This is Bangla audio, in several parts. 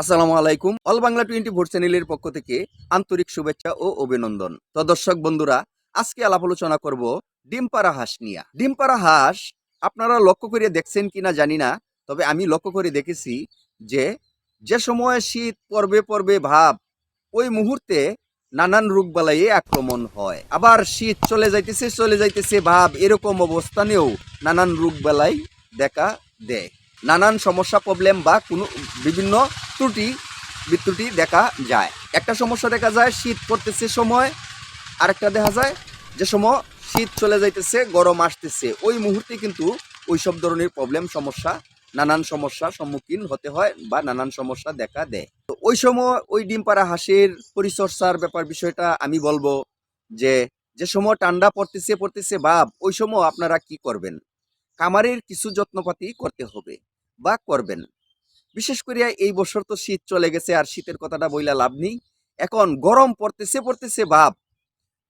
আসসালামু আলাইকুম। অল বাংলা টোয়েন্টি ফোর চ্যানেলের পক্ষ থেকে আন্তরিক শুভেচ্ছা ও অভিনন্দন। তো দর্শক বন্ধুরা, আজকে আলাপ আলোচনা করব ডিমপাড়া হাঁস নিয়ে। ডিমপাড়া হাঁস, আপনারা লক্ষ্য করে দেখছেন কিনা জানি না, তবে আমি লক্ষ্য করে দেখেছি যে যে সময় শীত পর্বে পর্বে ভাব, ওই মুহূর্তে নানান রোগবালাই আক্রমণ হয়। আবার শীত চলে যাইতেছে চলে যাইতেছে ভাব, এরকম অবস্থানেও নানান রোগবালাই দেখা দেয়। নানান সমস্যা প্রবলেম বা কোনো বিভিন্ন ত্রুটি বিত্রুটি দেখা যায়। একটা সমস্যা দেখা যায়, শীত পড়তেছে সময়, আরেকটা দেখা যায় যে সময় শীত চলে যাইতেছে, গরম আসতেছে। ওই মুহূর্তে কিন্তু ওই সব ধরনের প্রবলেম সমস্যা, নানান সমস্যার সম্মুখীন হতে হয় বা নানান সমস্যা দেখা দেয়। তো ওই সময় ওই ডিম পাড়া হাঁসের পরিচর্যার ব্যাপার বিষয়টা আমি বলব যে যে সময় ঠান্ডা পড়তেছে পড়তেছে ভাব ওই সময় আপনারা কি করবেন? কামারের কিছু যত্নপাতি করতে হবে বা করবেন। বিশেষ করে এই বছর তো শীত চলে গেছে আর শীতের কথাটা বইলা লাভ নেই। এখন গরম পড়তেছে পড়তেছে, ভাব।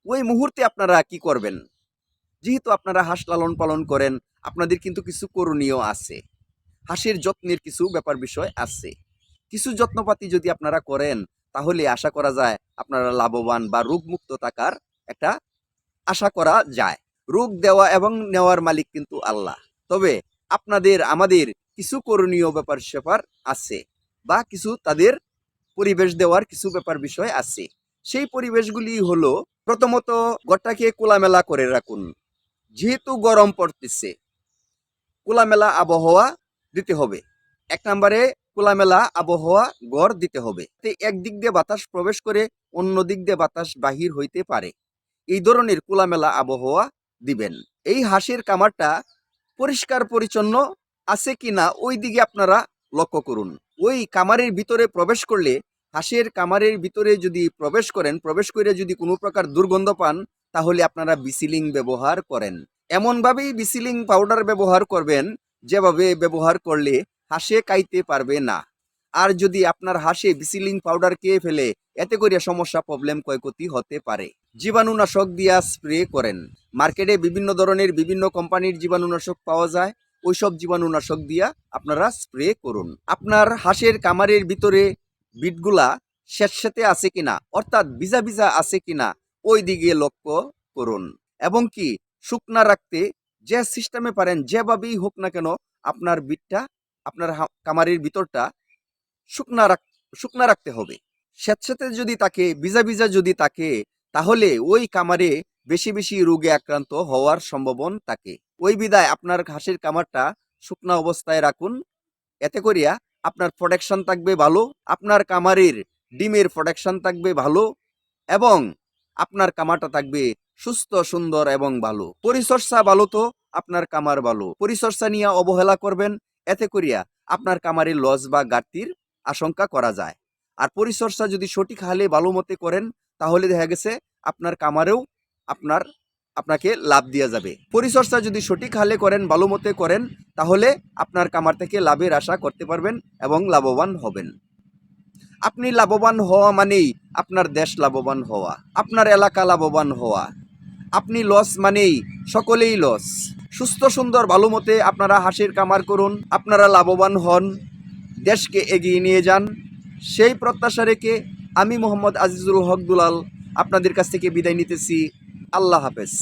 ওই মুহূর্তে আপনারা কি করবেন? যেহেতু আপনারা হাঁস লালন পালন করেন, আপনাদের কিন্তু কিছু করণীয় আছে। হাঁসের যত্নের কিছু ব্যাপার বিষয় আছে। কিছু যত্নপাতি যদি আপনারা করেন, তাহলে আশা করা যায় আপনারা লাভবান বা রোগমুক্ত থাকার একটা আশা করা যায়। রোগ দেওয়া এবং নেওয়ার মালিক কিন্তু আল্লাহ। তবে আপনাদের, আমাদের কিছু করণীয় ব্যাপার স্যাপার আছে বা কিছু তাদের পরিবেশ দেওয়ার কিছু ব্যাপার বিষয় আছে। সেই পরিবেশগুলি হলো, প্রথমত ঘরটাকে কোলামেলা করে রাখুন। যেহেতু গরম পড়তেছে কোলামেলা আবহাওয়া দিতে হবে। এক নম্বরে কোলামেলা আবহাওয়া গড় দিতে হবে। একদিক দিয়ে বাতাস প্রবেশ করে, অন্য দিক দিয়ে বাতাস বাহির হইতে পারে। এই ধরনের কোলামেলা আবহাওয়া দিবেন। এই হাঁসের কামারটা পরিষ্কার পরিচ্ছন্ন আছে কি না ওই দিকে আপনারা লক্ষ্য করুন। ওই কামারের ভিতরে প্রবেশ করলে, হাঁসের কামারের ভিতরে যদি প্রবেশ করেন, প্রবেশ করে যদি কোনো প্রকার দুর্গন্ধ পান, তাহলে আপনারা বিসিলিং ব্যবহার করেন। এমনভাবেই বিসিলিং পাউডার ব্যবহার করবেন, যেভাবে ব্যবহার করলে হাঁসে কাইতে পারবে না। আর যদি আপনার হাঁসে বিসিলিং পাউডার খেয়ে ফেলে, এতে করে সমস্যা প্রবলেম ক্ষয়ক্ষতি হতে পারে। জীবাণুনাশক দিয়া স্প্রে করেন। মার্কেটে বিভিন্ন ধরনের বিভিন্ন কোম্পানির জীবাণুনাশক পাওয়া যায়। ওইসব জীবাণুনাশক দিয়া আপনারা স্প্রে করুন। আপনার হাঁসের কামারের ভিতরে বিটগুলা স্যাঁতস্যাঁতে আছে কিনা, অর্থাৎ ভিজা ভিজা আছে কিনা ওই দিকে লক্ষ্য করুন। এবং কি, শুকনা রাখতে যে সিস্টেমে পারেন, যেভাবেই হোক না কেন, আপনার বিটটা আপনার কামারের ভিতরটা শুকনা রাখ, শুকনা রাখতে হবে। স্যাঁতস্যাঁতে যদি তাকে, ভিজা ভিজা যদি তাকে, তাহলে ওই কামারে বেশি বেশি রোগে আক্রান্ত হওয়ার সম্ভাবনা থাকে। ওই বিদায় আপনার ঘাসের কামারটা শুকনা অবস্থায় রাখুন। এতে করিয়া আপনার প্রোটেকশন থাকবে ভালো, আপনার কামারের ডিমের প্রোটেকশন থাকবে ভালো এবং আপনার কামারটা থাকবে সুস্থ, সুন্দর এবং ভালো। পরিচর্যা ভালো তো, আপনার কামার ভালো। পরিচর্যা নিয়ে অবহেলা করবেন, এতে করিয়া আপনার কামারের লস বা ঘাটতির আশঙ্কা করা যায়। আর পরিচর্যা যদি সঠিক হালে ভালো মতে করেন, তাহলে দেখা গেছে আপনার কামারেও আপনার, আপনাকে লাভ দেওয়া যাবে। পরিচর্যা যদি সঠিক হালে করেন, ভালো মতে করেন, তাহলে আপনার কামার থেকে লাভের আশা করতে পারবেন এবং লাভবান হবেন। আপনি লাভবান হওয়া মানেই আপনার দেশ লাভবান হওয়া, আপনার এলাকা লাভবান হওয়া। আপনি লস মানেই সকলেই লস সুস্থ, সুন্দর, ভালো মতে আপনারা হাসির কামার করুন, আপনারা লাভবান হন। দেশকে এগিয়ে নিয়ে যান। সেই প্রত্যাশা রেখে আমি মোহাম্মদ আজিজুল হক দুলাল আপনাদের কাছ থেকে বিদায় নিতেছি। আল্লাহ হাফেজ।